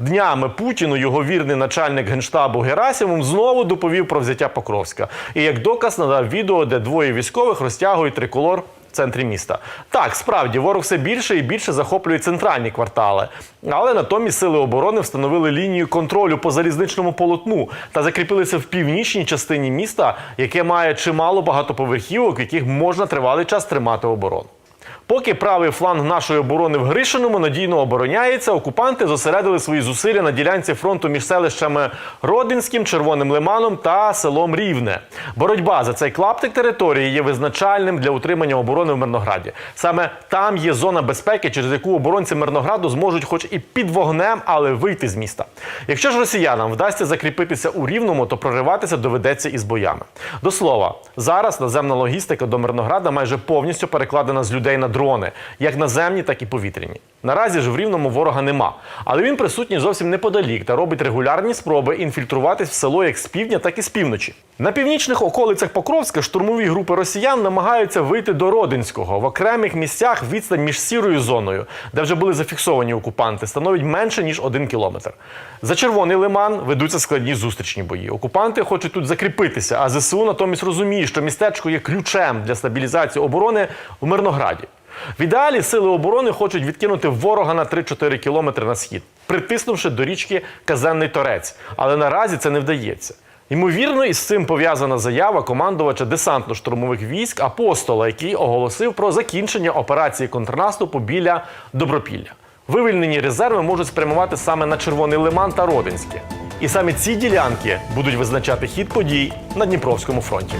Днями Путіну його вірний начальник генштабу Герасимов знову доповів про взяття Покровська. І як доказ надав відео, де двоє військових розтягують триколор в центрі міста. Так, справді ворог все більше і більше захоплює центральні квартали, але натомість сили оборони встановили лінію контролю по залізничному полотну та закріпилися в північній частині міста, яке має чимало багатоповерхівок, яких можна тривалий час тримати оборону. Поки правий фланг нашої оборони в Гришиному надійно обороняється, окупанти зосередили свої зусилля на ділянці фронту між селищами Родинським, Червоним Лиманом та селом Рівне. Боротьба за цей клаптик території є визначальним для утримання оборони в Мирнограді. Саме там є зона безпеки, через яку оборонці Мирнограду зможуть, хоч і під вогнем, але вийти з міста. Якщо ж росіянам вдасться закріпитися у рівному, то прориватися доведеться із боями. До слова, зараз наземна логістика до Мирнограда майже повністю перекладена з людей на дрони, як наземні, так і повітряні. Наразі ж в рівному ворога нема, але він присутній зовсім неподалік та робить регулярні спроби інфільтруватись в село як з півдня, так і з півночі. На північних околицях Покровська штурмові групи росіян намагаються вийти до Родинського. В окремих місцях відстань між сірою зоною, де вже були зафіксовані окупанти, становить менше ніж один кілометр. За червоний лиман ведуться складні зустрічні бої. Окупанти хочуть тут закріпитися, а ЗСУ натомість розуміє, що містечко є ключем для стабілізації оборони в Мирнограді. В ідеалі сили оборони хочуть відкинути ворога на 3-4 кілометри на схід, притиснувши до річки Казенний Торець. Але наразі це не вдається. Ймовірно, із цим пов'язана заява командувача десантно-штурмових військ апостола, який оголосив про закінчення операції контрнаступу біля Добропілля. Вивільнені резерви можуть спрямувати саме на Червоний Лиман та Родинське. І саме ці ділянки будуть визначати хід подій на Дніпровському фронті.